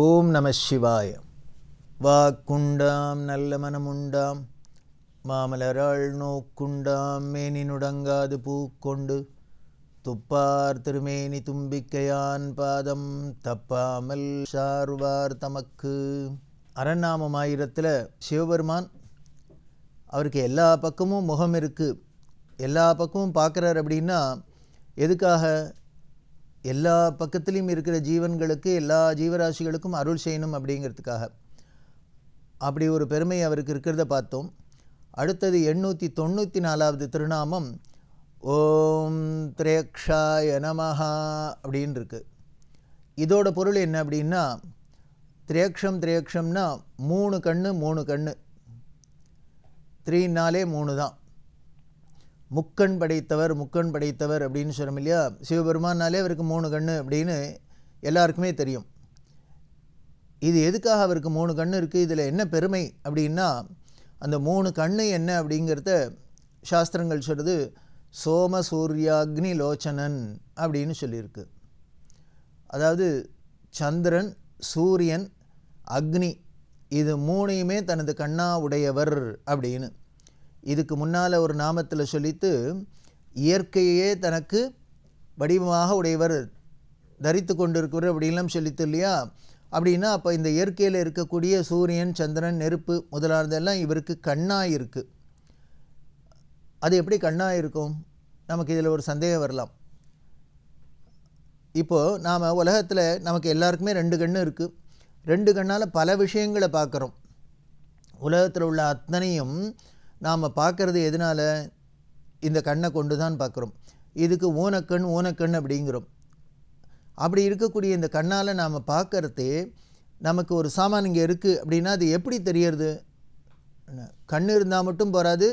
ஓம் நம சிவாய. வாக்குண்டாம் நல்ல மனமுண்டாம். மாமலராள் நோக்குண்டாம் மேனி நுடங்காது பூக்கொண்டு. துப்பார் திருமேனி தும்பிக்கையான் பாதம் தப்பாமல் சார்வார் தமக்கு. அரண்நாமம் ஆயிரத்தில் சிவபெருமான் அவருக்கு எல்லா பக்கமும் முகம் இருக்குது எல்லா பக்கமும் பார்க்குறார் அப்படின்னா எதுக்காக எல்லா பக்கத்துலேயும் இருக்கிற ஜீவன்களுக்கு எல்லா ஜீவராசிகளுக்கும் அருள் செய்யணும் அப்படிங்கிறதுக்காக. அப்படி ஒரு பெருமை அவருக்கு இருக்கிறத பார்த்தோம். அடுத்தது எண்ணூற்றி தொண்ணூற்றி நாலாவது திருநாமம் ஓம் திரேக்ஷாய நமஹா அப்படின்னு இருக்கு இதோட பொருள் என்ன அப்படின்னா திரேக்ஷம் திரேக்ஷம்னா மூணு கண்ணு மூணு கண்ணு. த்ரீனாலே மூணு தான். முக்கண் படைத்தவர் முக்கண் படைத்தவர் அப்படின்னு சொல்கிறோம் இல்லையா? சிவபெருமானாலே அவருக்கு மூணு கண் அப்படின்னு எல்லாருக்குமே தெரியும். இது எதுக்காக அவருக்கு மூணு கண் இருக்குது இதில் என்ன பெருமை அப்படின்னா அந்த மூணு கண் என்ன அப்படிங்கிறத சாஸ்திரங்கள் சொல்கிறது சோம சூர்யாக்னி லோச்சனன் அப்படின்னு சொல்லியிருக்கு. அதாவது சந்திரன் சூரியன் அக்னி இது மூணையுமே தனது கண்ணா உடையவர் அப்படின்னு. இதுக்கு முன்னால் ஒரு நாமத்தில் சொல்லித்து இயற்கையே தனக்கு வடிவமாக உடையவர் தரித்து கொண்டிருக்கிறவர் அப்படின்லாம் சொல்லித்து இல்லையா? அப்படின்னா அப்போ இந்த இயற்கையில் இருக்கக்கூடிய சூரியன் சந்திரன் நெருப்பு முதலானதெல்லாம் இவருக்கு கண்ணாக இருக்குது அது எப்படி கண்ணாக இருக்கும் நமக்கு இதில் ஒரு சந்தேகம் வரலாம். இப்போது நாம் உலகத்தில் நமக்கு எல்லாருக்குமே ரெண்டு கண்ணு இருக்குது ரெண்டு கண்ணால் பல விஷயங்களை பார்க்குறோம். உலகத்தில் உள்ள அத்தனையும் நாம் பார்க்குறது எதனால்? இந்த கண்ணை கொண்டு தான் பார்க்குறோம். இதுக்கு ஊனக்கண் ஊனக்கண் அப்படிங்கிறோம். அப்படி இருக்கக்கூடிய இந்த கண்ணால் நாம் பார்க்கறதே நமக்கு ஒரு சாமான் இங்கே இருக்குது அப்படின்னா அது எப்படி தெரியறது? கண் இருந்தால் மட்டும் போகாது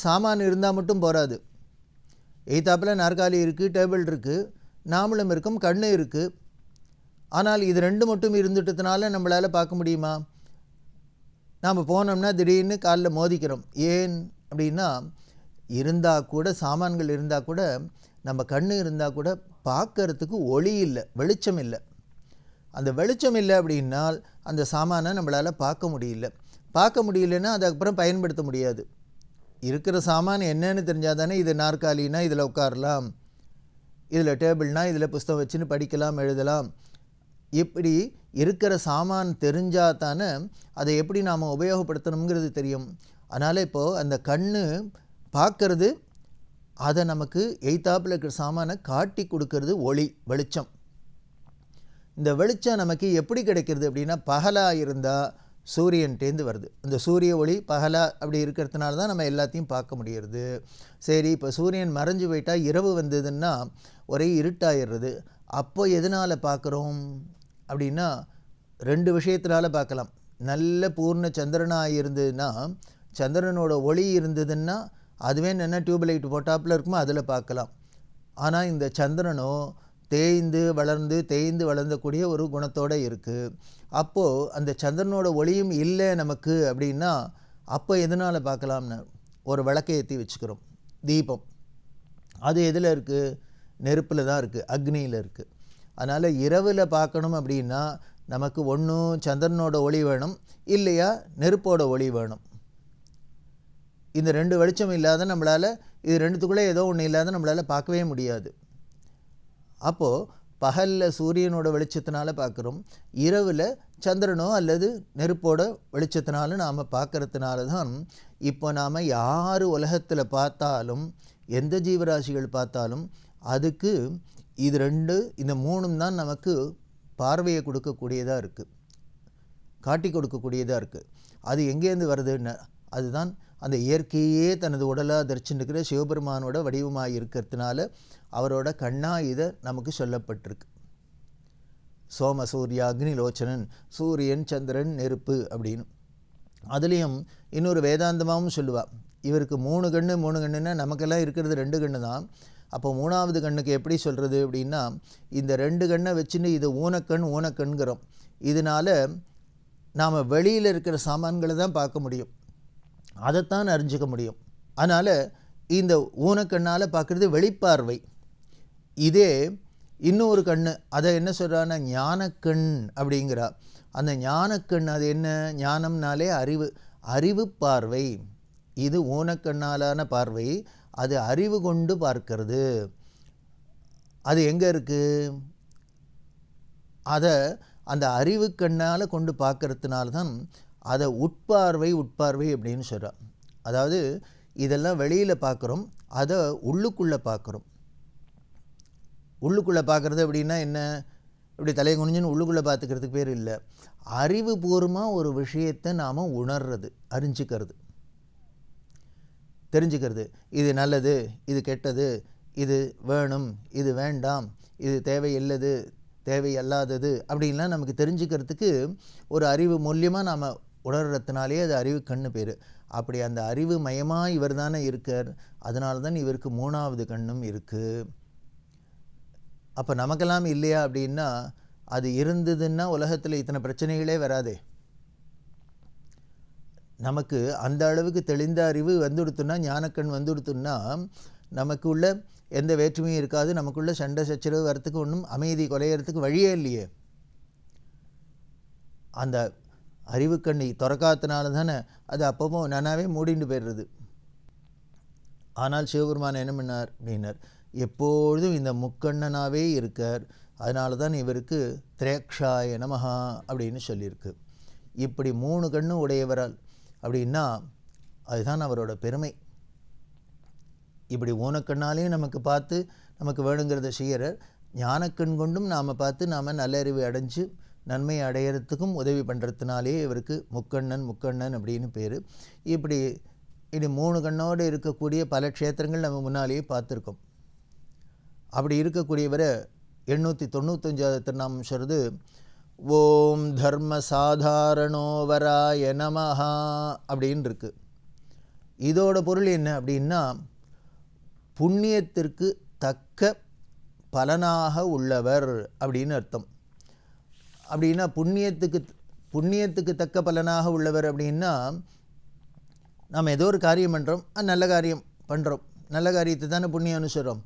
சாமான் இருந்தால் மட்டும் போகாது எய்த்தாப்பில் நாற்காலி இருக்குது டேபிள் இருக்குது நாமளும் இருக்கும் கண் இருக்குது ஆனால் இது ரெண்டு மட்டும் இருந்துட்டதுனால நம்மளால் பார்க்க முடியுமா? நாம் போனோம்னா திடீர்னு காலில் மோதிக்கிறோம். ஏன் அப்படின்னா இருந்தால் கூட சாமான்கள் இருந்தால் கூட நம்ம கண் இருந்தால் கூட பார்க்கறதுக்கு ஒளி இல்லை வெளிச்சம் இல்லை. அந்த வெளிச்சம் இல்லை அப்படின்னால் அந்த சாமானை நம்மளால் பார்க்க முடியல. பார்க்க முடியலன்னா அதுக்கப்புறம் பயன்படுத்த முடியாது. இருக்கிற சாமான் என்னன்னு தெரிஞ்சால் தானே இது நாற்காலினா இதில் உட்காரலாம். இதில் டேபிள்னால் இதில் புஸ்தகம் வச்சுன்னு படிக்கலாம் எழுதலாம். இப்படி இருக்கிற சாமான் தெரிஞ்சால் தானே அதை எப்படி நாம் உபயோகப்படுத்தணுங்கிறது தெரியும். அதனால் இப்போது அந்த கண் பார்க்கறது அதை நமக்கு எய்த்தாப்பில் இருக்கிற சாமானை காட்டி கொடுக்கறது ஒளி வெளிச்சம். இந்த வெளிச்சம் நமக்கு எப்படி கிடைக்கிறது அப்படின்னா பகலாக இருந்தால் சூரியன்டேந்து வருது. இந்த சூரிய ஒளி பகலாக அப்படி இருக்கிறதுனால தான் நம்ம எல்லாத்தையும் பார்க்க முடியறது. சரி இப்போ சூரியன் மறைஞ்சு போயிட்டால் இரவு வந்ததுன்னா ஒரே இருட்டாயிடுறது. அப்போ எதனால் பார்க்குறோம்? அப்படின்னா ரெண்டு விஷயத்தினால பார்க்கலாம். நல்ல பூர்ண சந்திரனாக இருந்ததுன்னா சந்திரனோட ஒளி இருந்ததுன்னா அதுவே என்ன டியூப் லைட் போட்டாப்பில் இருக்குமோ அதில் பார்க்கலாம். ஆனால் இந்த சந்திரனோ தேய்ந்து வளர்ந்து தேய்ந்து வளர்ந்தக்கூடிய ஒரு குணத்தோடு இருக்குது அப்போது அந்த சந்திரனோட ஒளியும் இல்லை நமக்கு அப்படின்னா அப்போ எதனால் பார்க்கலாம்னு ஒரு விளக்கை ஏற்றி வச்சுக்கிறோம். தீபம். அது எதில் இருக்குது நெருப்பில் தான் இருக்குது அக்னியில் இருக்குது அதனால் இரவில் பார்க்கணும் அப்படின்னா நமக்கு ஒன்றும் சந்திரனோட ஒளி வேணும் இல்லையா நெருப்போட ஒளி வேணும். இந்த ரெண்டு வெளிச்சம் இல்லாத நம்மளால் இது ரெண்டுத்துக்குள்ளே ஏதோ ஒன்று இல்லாத நம்மளால் பார்க்கவே முடியாது. அப்போது பகலில் சூரியனோட வெளிச்சத்தினால பார்க்குறோம் இரவில் சந்திரனோ அல்லது நெருப்போட வெளிச்சத்தினால நாம் பார்க்கறதுனால தான் இப்போ நாம் யார் உலகத்தில் பார்த்தாலும் எந்த ஜீவராசிகள் பார்த்தாலும் அதுக்கு இது ரெண்டு இந்த மூணும் தான் நமக்கு பார்வையை கொடுக்கக்கூடியதாக இருக்குது காட்டி கொடுக்கக்கூடியதாக இருக்குது அது எங்கேருந்து வருதுன்னு அதுதான் அந்த இயற்கையே தனது உடலாக தரிச்சுருக்கிற சிவபெருமானோட வடிவமாக இருக்கிறதுனால அவரோட கண்ணா இதை நமக்கு சொல்லப்பட்டிருக்கு. சோம சூர்யா அக்னிலோச்சனன் சூரியன் சந்திரன் நெருப்பு அப்படின்னு. அதுலேயும் இன்னொரு வேதாந்தமாகவும் சொல்லுவாள் இவருக்கு மூணு கண்ணு மூணு கண்ணுன்னா நமக்கெல்லாம் இருக்கிறது ரெண்டு கண்ணு தான் அப்போ மூணாவது கண்ணுக்கு எப்படி சொல்கிறது அப்படின்னா இந்த ரெண்டு கண்ணை வச்சுன்னு இது ஊனக்கண் ஊனக்கண்கிறோம் இதனால் நாம் வெளியில் இருக்கிற சாமான்களை தான் பார்க்க முடியும். அதைத்தான் அறிஞ்சிக்க முடியும். அதனால் இந்த ஊனக்கண்ணால் பார்க்குறது வெளிப்பார்வை. இதே இன்னொரு கண் அதை என்ன சொல்கிறான்னா ஞானக்கண் அப்படிங்கிறா. அந்த ஞானக்கண் அது என்ன? ஞானம்னாலே அறிவு. அறிவு பார்வை. இது ஊனக்கண்ணாலான பார்வை. அது அறிவு கொண்டு பார்க்கிறது. அது எங்கே இருக்குது அதை அந்த அறிவு கண்ணால் கொண்டு பார்க்கறதுனால தான் அதை உட்பார்வை உட்பார்வை அப்படின்னு சொல்கிறான் அதாவது இதெல்லாம் வெளியில் பார்க்குறோம் அதை உள்ளுக்குள்ளே பார்க்குறோம். உள்ளுக்குள்ளே பார்க்குறது அப்படின்னா என்ன? இப்படி தலையை குனிஞ்சுன்னு உள்ளுக்குள்ளே பார்த்துக்கிறதுக்கு பேர் இல்லை. அறிவுபூர்வமாக ஒரு விஷயத்தை நாம் உணர்றது அறிஞ்சிக்கிறது. தெரிஞ்சுக்கிறது. இது நல்லது இது கெட்டது இது வேணும் இது வேண்டாம் இது தேவையில்லது தேவையல்லாதது அப்படின்லாம் நமக்கு தெரிஞ்சுக்கிறதுக்கு ஒரு அறிவு மூலியமாக நாம் உணர்றதுனாலே அது அறிவு கண்ணு பேர். அப்படி அந்த அறிவு மயமாக இவர் தானே இருக்கார். அதனால தான் இவருக்கு மூணாவது கண்ணும் இருக்குது அப்போ நமக்கெல்லாம் இல்லையா அப்படின்னா அது இருந்ததுன்னா உலகத்தில் இத்தனை பிரச்சனைகளே வராதே. நமக்கு அந்த அளவுக்கு தெளிந்த அறிவு வந்துடுத்துன்னா ஞானக்கண் வந்துடுத்துன்னா நமக்கு உள்ள எந்த வேற்றுமையும் இருக்காது. நமக்குள்ள சண்டை சச்சரவு வரத்துக்கு ஒன்றும் அமைதி குலையறதுக்கு வழியே இல்லையே. அந்த அறிவுக்கண்ணை திறக்காதனால தானே அது அப்பப்போ நானாவே மூடிண்டு போயிடுறது. ஆனால் சிவபெருமான் என்ன பண்ணார்? அப்படின்னார் எப்பொழுதும் இந்த முக்கண்ணனாகவே இருக்கார். அதனால தான் இவருக்கு திரேக்ஷாய நமஹா அப்படின்னு சொல்லியிருக்கு. இப்படி மூணு கண்ணும் உடையவரால் அப்படின்னா அதுதான் அவரோட பெருமை. இப்படி ஊனக்கண்ணாலேயும் நமக்கு பார்த்து நமக்கு வேணுங்கிறத செய்கிறார் ஞானக்கண் கொண்டும் நாம் பார்த்து நாம் நல்லறிவு அடைஞ்சு நன்மை அடையிறதுக்கும் உதவி பண்ணுறதுனாலே இவருக்கு முக்கண்ணன் முக்கண்ணன் அப்படின்னு பேர். இப்படி இது மூணு கண்ணோடு இருக்கக்கூடிய பல க்ஷேத்திரங்கள் நம்ம முன்னாலேயே பார்த்துருக்கோம். அப்படி இருக்கக்கூடியவரை எண்ணூற்றி தொண்ணூத்தஞ்சாவது திருநாமம் சொல்கிறது ஓம் தர்ம சாதாரணோவராய நமஹா அப்படின்னு இருக்கு இதோட பொருள் என்ன அப்படின்னா புண்ணியத்திற்கு தக்க பலனாக உள்ளவர் அப்படின்னு அர்த்தம். அப்படின்னா புண்ணியத்துக்கு புண்ணியத்துக்கு தக்க பலனாக உள்ளவர் அப்படின்னா நாம் ஏதோ ஒரு காரியம் பண்ணுறோம் நல்ல காரியம் பண்ணுறோம் நல்ல காரியத்தை தானே புண்ணியம் அனுசரம்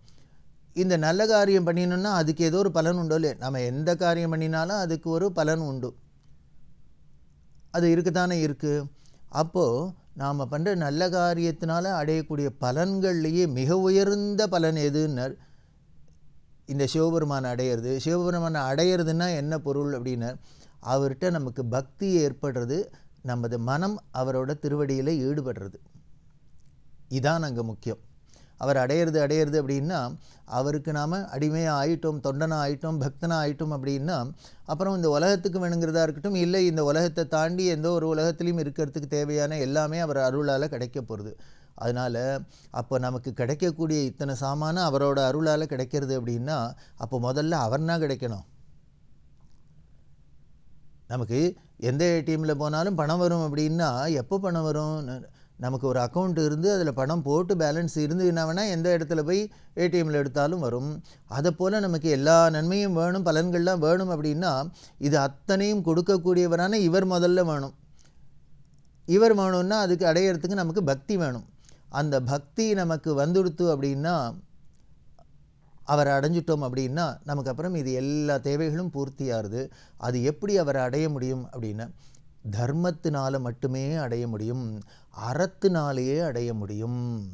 இந்த நல்ல காரியம் பண்ணினோம்னா அதுக்கு ஏதோ ஒரு பலன் உண்டோ இல்லையே? நம்ம எந்த காரியம் பண்ணினாலும் அதுக்கு ஒரு பலன் உண்டு. அது இருக்குதானே இருக்குது அப்போது நாம் பண்ணுற நல்ல காரியத்தினால அடையக்கூடிய பலன்கள்லேயே மிக உயர்ந்த பலன் எதுன்னர் இந்த சிவபெருமானை அடையிறது. சிவபெருமானை அடையிறதுன்னா என்ன பொருள் அப்படின்னா அவர்கிட்ட நமக்கு பக்தி ஏற்படுறது நமது மனம் அவரோட திருவடியில் ஈடுபடுறது. இதான் அங்கே முக்கியம். அவர் அடையிறது அடையிறது அப்படின்னா அவருக்கு நாம் அடிமையாக ஆயிட்டோம் தொண்டனாக ஆயிட்டோம் பக்தனாக ஆயிட்டோம் அப்படின்னா அப்புறம் இந்த உலகத்துக்கு வேணுங்கிறதா இருக்கட்டும் இல்லை இந்த உலகத்தை தாண்டி எந்த ஒரு உலகத்துலேயும் இருக்கிறதுக்கு தேவையான எல்லாமே அவர் அருளால் கிடைக்க போகிறது அதனால் அப்போ நமக்கு கிடைக்கக்கூடிய இத்தனை சாமான அவரோட அருளால் கிடைக்கிறது அப்படின்னா அப்போ முதல்ல அவர்னா கிடைக்கணும். நமக்கு எந்த ஏடிஎம்மில் போனாலும் பணம் வரும் அப்படின்னா எப்போ பணம் வரும்? நமக்கு ஒரு அக்கௌண்ட் இருந்து அதில் பணம் போட்டு பேலன்ஸ் இருந்துன்னா வேணால் எந்த இடத்துல போய் ஏடிஎம்மில் எடுத்தாலும் வரும். அதை போல் நமக்கு எல்லா நன்மையும் வேணும் பலன்கள்லாம் வேணும் அப்படின்னா இது அத்தனையும் கொடுக்கக்கூடியவரான இவர் முதல்ல வேணும். இவர் வேணும்னா அதுக்கு அடையிறதுக்கு நமக்கு பக்தி வேணும். அந்த பக்தி நமக்கு வந்துடுத்து அப்படின்னா அவரை அடைஞ்சிட்டோம் அப்படின்னா நமக்கு அப்புறம் இது எல்லா தேவைகளும் பூர்த்தியாகுது. அது எப்படி அவரை அடைய முடியும் அப்படின்னா தர்மத்தினால் மட்டுமே அடைய முடியும். அறத்தினாலேயே அடைய முடியும்.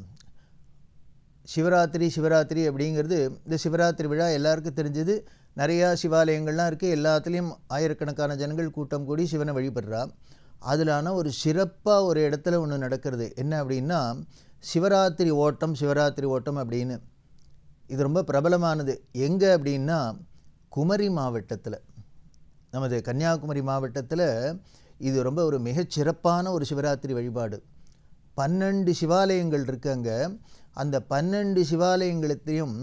சிவராத்திரி சிவராத்திரி அப்படிங்கிறது இந்த சிவராத்திரி விழா எல்லாருக்கும் தெரிஞ்சது. நிறையா சிவாலயங்கள்லாம் இருக்குது எல்லாத்துலேயும் ஆயிரக்கணக்கான ஜனங்கள் கூட்டம் கூடி சிவனை வழிபடுறா. அதிலான ஒரு சிறப்பாக ஒரு இடத்துல ஒன்று நடக்கிறது. என்ன அப்படின்னா சிவராத்திரி ஓட்டம் சிவராத்திரி ஓட்டம் அப்படின்னு. இது ரொம்ப பிரபலமானது. எங்கே அப்படின்னா குமரி மாவட்டத்தில். நமது கன்னியாகுமரி மாவட்டத்தில் இது ரொம்ப ஒரு மிகச்சிறப்பான ஒரு சிவராத்திரி வழிபாடு. பன்னெண்டு சிவாலயங்கள் இருக்கு அந்த பன்னெண்டு சிவாலயங்களத்தையும்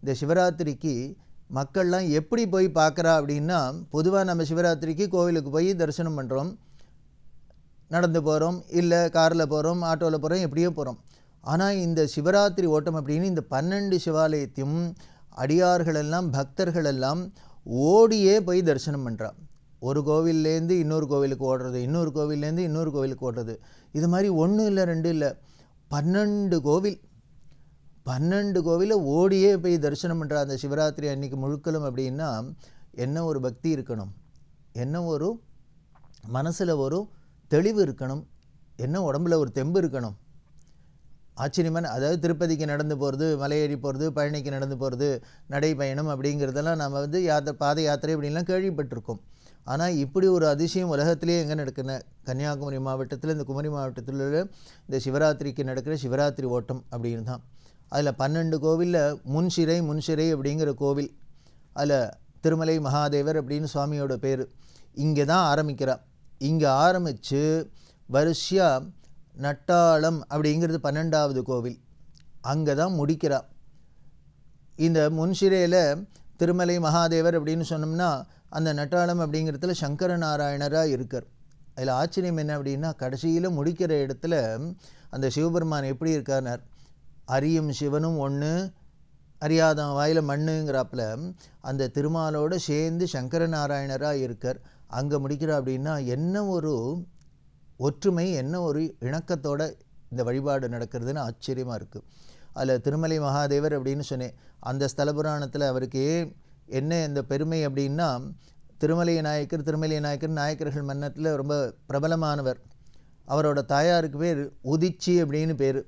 இந்த சிவராத்திரிக்கு மக்கள்லாம் எப்படி போய் பார்க்குறா அப்படின்னா பொதுவாக நம்ம சிவராத்திரிக்கு கோவிலுக்கு போய் தரிசனம் பண்ணுறோம் நடந்து போகிறோம் இல்லை காரில் போகிறோம் ஆட்டோவில் போகிறோம் எப்படியோ போகிறோம் ஆனால் இந்த சிவராத்திரி ஓட்டம் அப்படின்னு இந்த பன்னெண்டு சிவாலயத்தையும் அடியார்களெல்லாம் பக்தர்களெல்லாம் ஓடியே போய் தரிசனம் பண்ணுறான் ஒரு கோவில்லேருந்து இன்னொரு கோவிலுக்கு ஓடுறது இன்னொரு கோவில்லேருந்து இன்னொரு கோவிலுக்கு ஓடுறது. இது மாதிரி ஒன்றும் இல்லை ரெண்டு இல்லை. பன்னெண்டு கோவில். பன்னெண்டு கோவிலை ஓடியே போய் தரிசனம் பண்ணுற அந்த சிவராத்திரி அன்னைக்கு முழுக்கலும் அப்படின்னா என்ன ஒரு பக்தி இருக்கணும்? என்ன ஒரு மனசில் ஒரு தெளிவு இருக்கணும்? என்ன உடம்புல ஒரு தெம்பு இருக்கணும்? ஆச்சரியமான அதாவது திருப்பதிக்கு நடந்து போகிறது மலையேறி போகிறது பழனிக்கு நடந்து போகிறது நடைப்பயணம் அப்படிங்கிறதெல்லாம் நம்ம வந்து யாத்திரை பாத யாத்திரை அப்படின்லாம் கேள்விப்பட்டிருக்கோம். ஆனால் இப்படி ஒரு அதிசயம் உலகத்திலே எங்கே நடக்குன கன்னியாகுமரி மாவட்டத்தில் இந்த குமரி மாவட்டத்தில் உள்ள இந்த சிவராத்திரிக்கு நடக்கிற சிவராத்திரி ஓட்டம் அப்படின்னு தான். அதில் பன்னெண்டு கோவிலில் முன்சிறை முன்சிறை அப்படிங்கிற கோவில். அதில் திருமலை மகாதேவர் அப்படின்னு சுவாமியோட பேர். இங்கே தான் ஆரம்பிக்கிறார் இங்கே ஆரம்பித்து வரிசையாக நட்டாளம் அப்படிங்கிறது பன்னெண்டாவது கோவில். அங்கே தான் முடிக்கிறார் இந்த முன்சிறையில் திருமலை மகாதேவர் அப்படின்னு சொன்னோம்னா அந்த நட்டாளம் அப்படிங்கிறதுல சங்கர நாராயணராக இருக்கார். அதில் ஆச்சரியம் என்ன அப்படின்னா கடைசியில் முடிக்கிற இடத்துல அந்த சிவபெருமான் எப்படி இருக்கார்னார். அரியும் சிவனும் ஒன்று அறியாதவன் வாயில் மண்ணுங்கிறாப்புல அந்த திருமாலோடு சேர்ந்து சங்கர நாராயணராக இருக்கார். அங்கே முடிக்கிறா அப்படின்னா என்ன ஒரு ஒற்றுமை என்ன ஒரு இணக்கத்தோட இந்த வழிபாடு நடக்கிறதுன்னு ஆச்சரியமாக இருக்குது அதில் திருமலை மகாதேவர் அப்படின்னு சொன்னேன். அந்த ஸ்தல புராணத்தில் அவருக்கு என்ன இந்த பெருமை அப்படின்னா திருமலை நாயக்கர் திருமலை நாயக்கர் நாயக்கர்கள் மன்னத்தில் ரொம்ப பிரபலமானவர். அவரோட தாயாருக்கு பேர் உதிச்சி அப்படின்னு பேர்.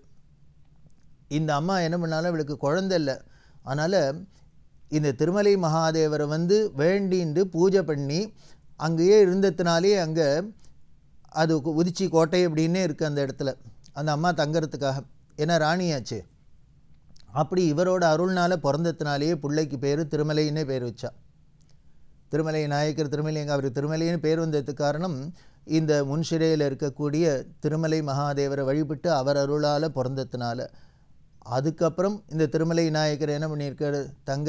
இந்த அம்மா என்ன பண்ணாலும் அவளுக்கு குழந்தை இல்லை. அதனால் இந்த திருமலை மகாதேவரை வந்து வேண்டிண்டு பூஜை பண்ணி அங்கேயே இருந்ததுனாலே அங்கே அது உதிச்சி கோட்டை அப்படின்னே இருக்குது அந்த இடத்துல. அந்த அம்மா தங்கிறதுக்காக. ஏன்னா ராணியாச்சு. அப்படி இவரோட அருள்னால் பிறந்ததுனாலேயே பிள்ளைக்கு பேர் திருமலைன்னே பேர் வச்சா. திருமலை நாயக்கர் திருமலைங்க அவர் திருமலைன்னு பேர் வந்ததுக்கு காரணம் இந்த முன்சிறையில் இருக்கக்கூடிய திருமலை மகாதேவரை வழிபட்டு அவர் அருளால் பிறந்ததுனால. அதுக்கப்புறம் இந்த திருமலை நாயக்கர் என்ன பண்ணியிருக்காரு? தங்க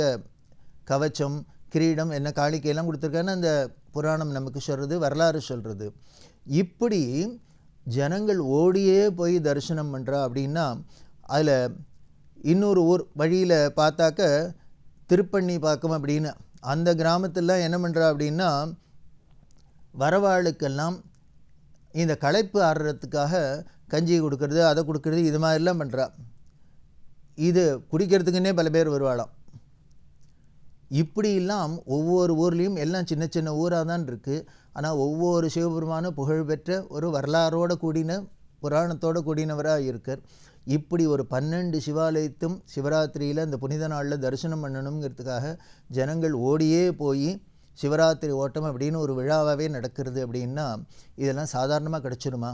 கவச்சம் கிரீடம் என்ன காளிக்கையெல்லாம் கொடுத்துருக்காருன்னு அந்த புராணம் நமக்கு சொல்கிறது வரலாறு சொல்கிறது இப்படி ஜனங்கள் ஓடியே போய் தரிசனம் பண்ணுறா அப்படின்னா அதில் இன்னொரு ஊர் வழியில் பார்த்தாக்க திருப்பண்ணி பாக்கம் அப்படின்னு. அந்த கிராமத்தில் என்ன பண்ணுறா அப்படின்னா வரவாளுக்கெல்லாம் இந்த களைப்பு ஆடுறதுக்காக கஞ்சி கொடுக்கறது அதை கொடுக்கறது இது மாதிரிலாம் பண்ணுறா இது குடிக்கிறதுக்குன்னே பல பேர் வருவாளாம். இப்படியெல்லாம் ஒவ்வொரு ஊர்லேயும் எல்லாம் சின்ன சின்ன ஊராக தான் இருக்குது ஆனால் ஒவ்வொரு சிவபெருமானும் புகழ்பெற்ற ஒரு வரலாறோடு கூடின புராணத்தோடு கூடினவராக இருக்கார். இப்படி ஒரு பன்னெண்டு சிவாலயத்தும் சிவராத்திரியில் அந்த புனித நாளில் தரிசனம் பண்ணணுங்கிறதுக்காக ஜனங்கள் ஓடியே போய் சிவராத்திரி ஓட்டம் அப்படின்னு ஒரு விழாவாகவே நடக்கிறது அப்படின்னா இதெல்லாம் சாதாரணமாக கிடச்சிருமா?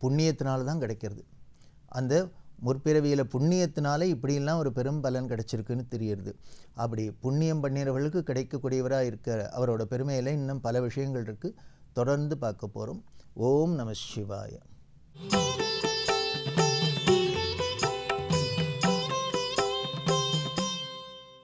புண்ணியத்தினால தான் கிடைக்கிறது. அந்த முற்பிறவியில் புண்ணியத்தினால இப்படியெல்லாம் ஒரு பெரும் பலன் கிடைச்சிருக்குன்னு தெரியுது அப்படி புண்ணியம் பண்ணிறவர்களுக்கு கிடைக்கக்கூடியவராக இருக்கிற அவரோட பெருமையில் இன்னும் பல விஷயங்கள் இருக்குது தொடர்ந்து பார்க்க போகிறோம் ஓம் நம சிவாய.